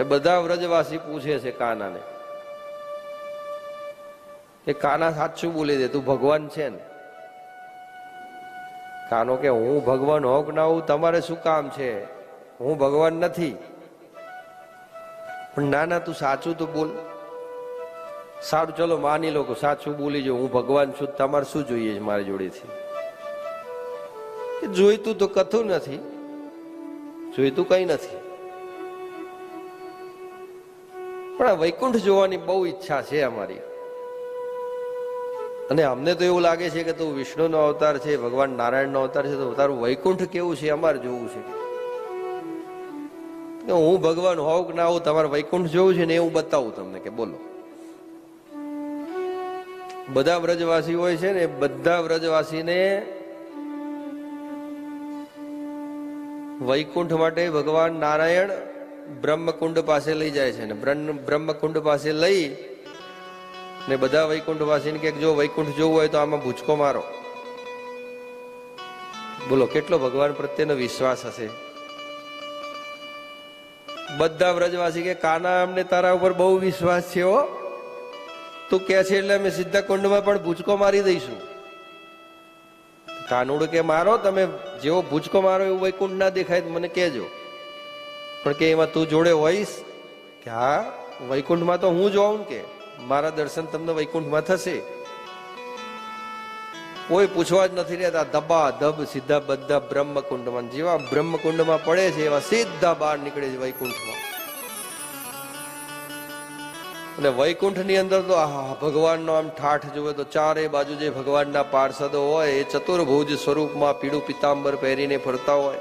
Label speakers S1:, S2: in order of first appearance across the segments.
S1: એ બધા વ્રજવાસી પૂછે છે કાનાને કે કાના સાચું બોલી દે તું ભગવાન છે ને? કાનો કે, હું ભગવાન હોક ના હોઉં? તમારે શું કામ છે? હું ભગવાન નથી. પણ ના ના, તું સાચું તો બોલ. સારું, ચલો, માની લો કે સાચું બોલી જો, હું ભગવાન છું, તમારે શું જોઈએ છે મારી જોડેથી? જોઈતું તો કથું નથી. જોઈતું કઈ નથી. પણ આ વૈકુંઠ જોવાની બહુ ઈચ્છા છે અમારી. અને અમને તો એવું લાગે છે કે તું વિષ્ણુનો અવતાર છે, ભગવાન નારાયણનો અવતાર છે, તો તારું વૈકુંઠ કેવું છે અમારે જોવું છે? હું ભગવાન હોઉં કે ના હોઉં, તમારે વૈકુંઠ જોવું છે ને એ હું બતાવું તમને કે બોલો. બધા વ્રજવાસી હોય છે ને બધા વ્રજવાસીને વૈકુંઠ માટે ભગવાન નારાયણ બ્રહ્મકુંડ પાસે લઈ જાય છે ને. બ્રહ્મકુંડ પાસે લઈ ને બધા વૈકુંઠ વાસીને કે જો વૈકુંઠ જોવું હોય તો આમાં ભૂચકો મારો. બોલો, કેટલો ભગવાન પ્રત્યેનો વિશ્વાસ હશે? બધા વ્રજવાસી કે કાના, અમને તારા ઉપર બહુ વિશ્વાસ છે હો. તું કે છે એટલે અમે સીધા કુંડમાં પણ ભૂચકો મારી દઈશું. કાનુડ કે, મારો, તમે જેવો ભૂચકો મારો એવું વૈકુંઠ ના દેખાય મને કહેજો. પણ કે એમાં તું જોડે હોઈશ? કે હા, વૈકુંઠમાં તો હું જોઉં ને કે? મારા દર્શન તમને વૈકુંઠમાં થશે. કોઈ પૂછવા જ નથી રહેતા દબા દબ સીધા, બધા બ્રહ્મકુંડમાં. જેવા બ્રહ્મકુંડમાં પડે છે, એવા સીધા બહાર નીકળે છે વૈકુંઠમાં. અને વૈકુંઠની અંદર તો ભગવાનનો આમ ઠાઠ જુએ તો ચારે બાજુ જે ભગવાનના પાર્ષદો હોય, એ ચતુર્ભુજ સ્વરૂપમાં પીળું પિતાંબર પહેરીને ફરતા હોય.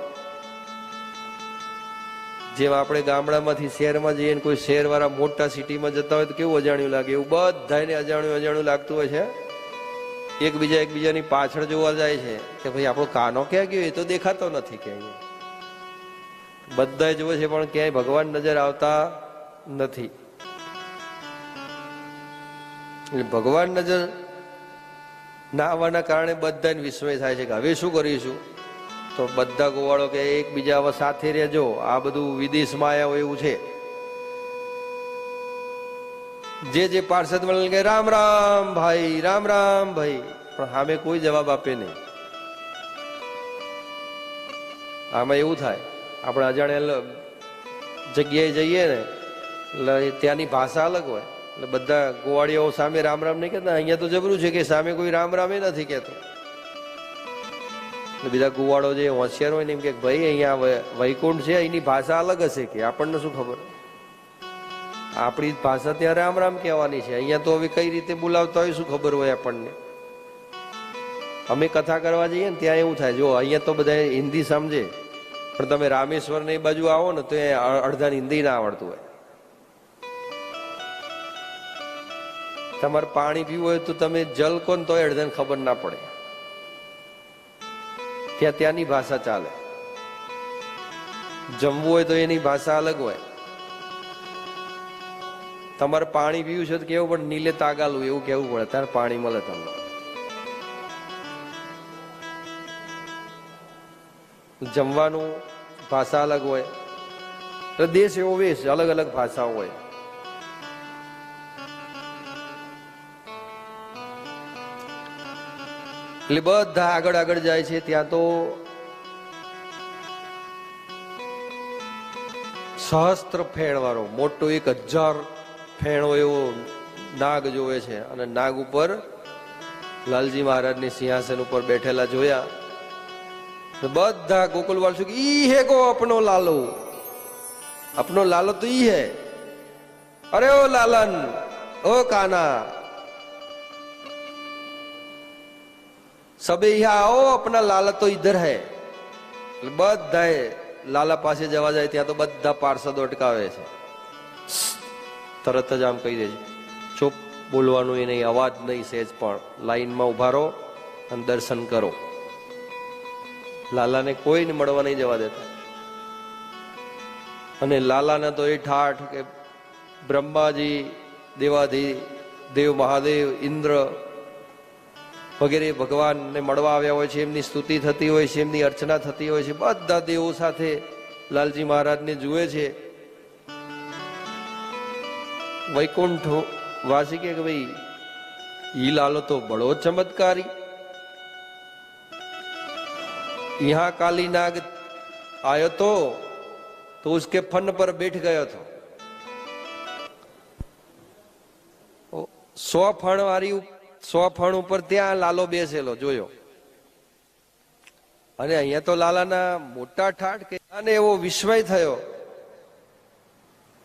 S1: જેમ આપણે ગામડામાંથી શહેરમાં જઈએ કોઈ શહેરવાળા મોટા સિટીમાં જતા હોય તો કેવું અજાણ્યું લાગે? એવું બધાને અજાણ્યું અજાણ્યું લાગતું હોય છે. એકબીજા એકબીજાની પાછળ જોવા જાય છે કે ભાઈ, આપણો કાનો ક્યાં ગયો? એ તો દેખાતો નથી ક્યાંય. બધા જુએ છે, પણ ક્યાંય ભગવાન નજર આવતા નથી. એટલે ભગવાન નજર ના આવવાના કારણે બધાને વિસ્મય થાય છે કે હવે શું કરીશું? તો બધા ગોવાળો કે એકબીજા હવે સાથે રહેજો. આ બધું વિદેશમાં આવ્યા એવું છે. જે જે પાર્ષદ મળે કે રામ રામ ભાઈ, રામ રામ ભાઈ, પણ સામે કોઈ જવાબ આપે નહીં. આમાં એવું થાય, આપણે અજાણ્યા જગ્યાએ જઈએ ને, એટલે ત્યાંની ભાષા અલગ હોય. એટલે બધા ગોવાળીઓ સામે રામ રામ નહીં કહેતા. અહીંયા તો જબરું છે કે સામે કોઈ રામ રામે નથી કહેતો. બીજા ગુવાડો જે હોશિયાર હોય ને એમ કે ભાઈ, અહીંયા વૈકુંઠ છે એની ભાષા અલગ હશે કે? આપણને શું ખબર? આપણી ભાષા ત્યાં રામ રામ કહેવાની છે. અહીંયા તો હવે કઈ રીતે બોલાવતા હોય શું ખબર હોય આપણને? અમે કથા કરવા જઈએ ને ત્યાં એવું થાય. જો, અહીંયા તો બધા હિન્દી સમજે. પણ તમે રામેશ્વર ને બાજુ આવો ને તો અડધાને હિન્દી ના આવડતું હોય. તમારે પાણી પીવું હોય તો તમે જલ કોણ તો અડધાને ખબર ના પડે. ત્યાં ત્યાંની ભાષા ચાલે. જમવું હોય તો એની ભાષા અલગ હોય. તમારે પાણી પીવું છે તો કેવું, પણ નીલે તાગાલું એવું કેવું પડે, ત્યારે પાણી મળે તમને. જમવાનું ભાષા અલગ હોય. તો દેશ એવો વેશ અલગ અલગ ભાષાઓ હોય. એટલે બધા આગળ આગળ જાય છે, ત્યાં તો સહસ્ત્ર ફેણ વાળો મોટો એક હજાર ફેણો એવો નાગ જોવે છે અને નાગ ઉપર લાલજી મહારાજની સિંહાસન ઉપર બેઠેલા જોયા. બધા ગોકુલ શું કે, ઈ હે ગો અપનો લાલો. અપનો લાલો તો ઈ હે. અરે ઓ લાલન, ઓ કાના સબે અહીંયા આવો આપણા લાલા તો ઈધર હે. બધાએ લાલા પાસે જવા જાય, ત્યાં તો બધા પાર્ષદો અટકાવે છે. તરત જ આમ કહી દેજો ચૂપ, બોલવાનું એ નહીં, અવાજ નહીં સહેજ પણ. લાઈનમાં ઊભા રહો અને દર્શન કરો. લાલાને કોઈને મળવા નહીં જવા દેતા. અને લાલાને તો એ ઠાઠ કે બ્રહ્માજી, દેવાધી, દેવ મહાદેવ, ઇન્દ્ર વગેરે ભગવાનને મળવા આવ્યા હોય છે, એમની સ્તુતિ થતી હોય છે, એમની અર્ચના થતી હોય છે, બધા દેવો સાથે લાલજી મહારાજને જુએ છે. વૈકુંઠ વાસી કે ભાઈ, ઈ લાલો તો બળો ચમત્કારી. યહાં કાલી નાગ આયો તો તો ઉસકે ફન પર બેઠ ગયો હતો. સો ફણ વાળી સો ફણ ઉપર ત્યાં લાલો બેસેલો, જોયો. અને અહીંયા તો લાલાના મોટા ઠાઠ કે અને એવો વિસ્મય થયો.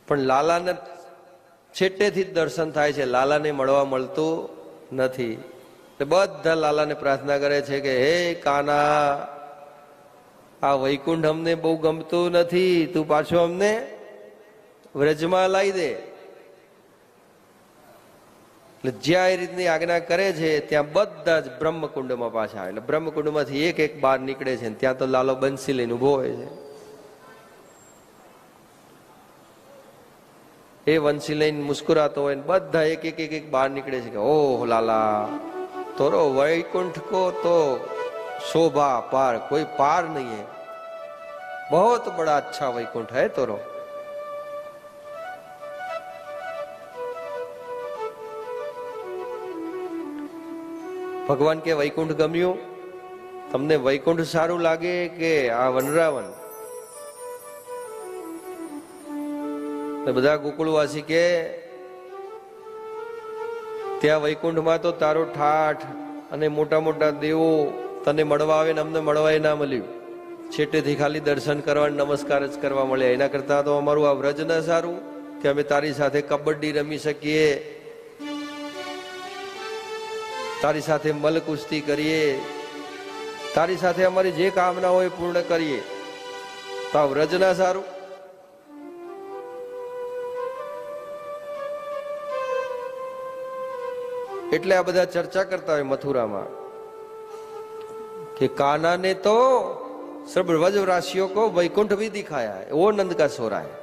S1: પણ લાલાને છેટેથી જ દર્શન થાય છે. લાલાને મળવા મળતું નથી. બધા લાલાને પ્રાર્થના કરે છે કે, હે કાના, આ વૈકુંઠ અમને બહુ ગમતું નથી. તું પાછો અમને વ્રજમાં લાવી દે. એટલે જ્યાં એ રીતની આજ્ઞા કરે છે, ત્યાં બધા જ બ્રહ્મકુંડમાં પાછા આવે. એટલે બ્રહ્મકુંડમાંથી એક એક બાર નીકળે છે ત્યાં તો લાલો બંસી લઈને ઊભો હોય છે. એ વંશી લઈને મુસ્કુરાતો હોય બધા એક એક એક એક બહાર નીકળે છે કે, ઓહ લાલા, તોરો વૈકુંઠ કો તો શોભા પાર, કોઈ પાર નહીં હે. બહુ બડા અચ્છા વૈકુંઠ હે તોરો. ભગવાન કે વૈકુંઠ ગમ્યું? તમને વૈકુંઠ સારું લાગે કે આ વનરાવન? બધા ગોકુળવાસી કે, ત્યાં વૈકુંઠમાં તો તારો ઠાઠ અને મોટા મોટા દેવો તને મળવા આવે ને અમને મળવાય ના મળ્યું. છેટેથી ખાલી દર્શન કરવા નમસ્કાર જ કરવા મળ્યા. એના કરતા તો અમારું આ વ્રજ ના સારું કે અમે તારી સાથે કબડ્ડી રમી શકીએ તારી સાથે મલ કુસ્તી કરીએ. તારી સાથે અમારી જે કામના હોય પૂર્ણ કરીએ. તો વ્રજ ના સારું. એટલે આ બધા ચર્ચા કરતા હોય મથુરામાં કે કાનાને તો સર્વ વ્રજ રાશિઓ કો વૈકુંઠ ભી દિખાયા ઓ નંદકા સોરાય